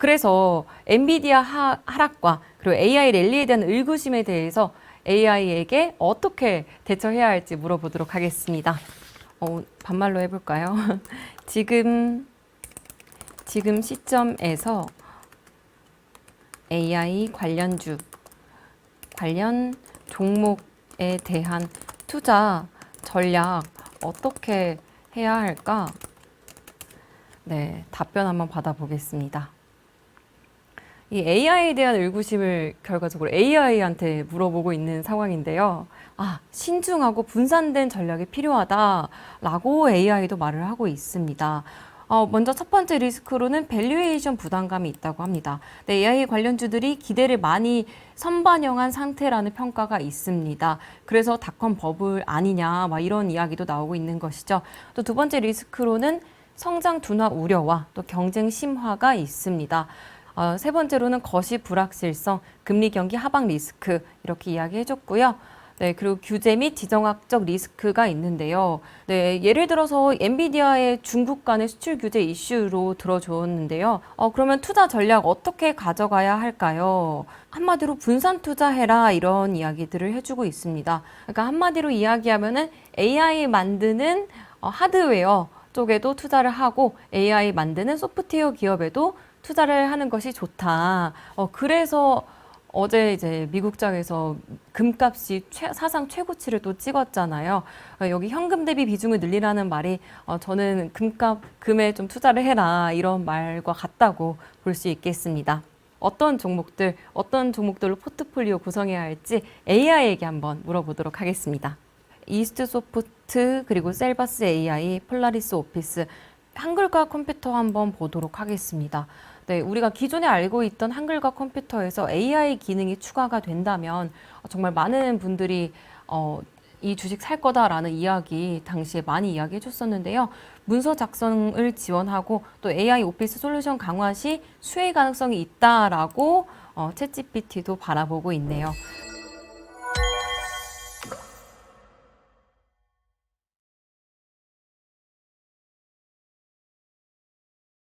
그래서 엔비디아 하, 하락과 그리고 AI 랠리에 대한 의구심에 대해서 AI에게 어떻게 대처해야 할지 물어보도록 하겠습니다. 어, 반말로 해볼까요? 지금 지금 시점에서 AI 관련주 관련 종목에 대한 투자 전략 어떻게 해야 할까? 네, 답변 한번 받아보겠습니다. 이 AI에 대한 의구심을 결과적으로 AI한테 물어보고 있는 상황인데요. 아, 신중하고 분산된 전략이 필요하다라고 AI도 말을 하고 있습니다. 어, 먼저 첫 번째 리스크로는 밸류에이션 부담감이 있다고 합니다. 네, AI 관련주들이 기대를 많이 선반영한 상태라는 평가가 있습니다. 그래서 닷컴 버블 아니냐, 막 이런 이야기도 나오고 있는 것이죠. 또 두 번째 리스크로는 성장 둔화 우려와 또 경쟁 심화가 있습니다. 어, 세 번째로는 거시 불확실성, 금리 경기 하방 리스크 이렇게 이야기해줬고요. 네, 그리고 규제 및 지정학적 리스크가 있는데요. 네, 예를 들어서 엔비디아의 중국 간의 수출 규제 이슈로 들어줬는데요. 어, 그러면 투자 전략 어떻게 가져가야 할까요? 한마디로 분산 투자해라 이런 이야기들을 해주고 있습니다. 그러니까 한마디로 이야기하면은 AI 만드는 어, 하드웨어 쪽에도 투자를 하고 AI 만드는 소프트웨어 기업에도 투자를 하는 것이 좋다. 어, 그래서 어제 이제 미국장에서 금값이 최- 사상 최고치를 또 찍었잖아요. 어, 여기 현금 대비 비중을 늘리라는 말이 어, 저는 금값 금에 좀 투자를 해라 이런 말과 같다고 볼 수 있겠습니다. 어떤 종목들, 어떤 종목들로 포트폴리오 구성해야 할지 AI에게 한번 물어보도록 하겠습니다. 이스트 소프트 그리고 셀바스 AI, 폴라리스 오피스 한글과 컴퓨터 한번 보도록 하겠습니다. 네, 우리가 기존에 알고 있던 한글과 컴퓨터에서 AI 기능이 추가가 된다면 정말 많은 분들이 어, 이 주식 살 거다라는 이야기 당시에 많이 이야기해 줬었는데요. 문서 작성을 지원하고 또 AI 오피스 솔루션 강화 시 수혜 가능성이 있다라고 어, 챗GPT도 바라보고 있네요.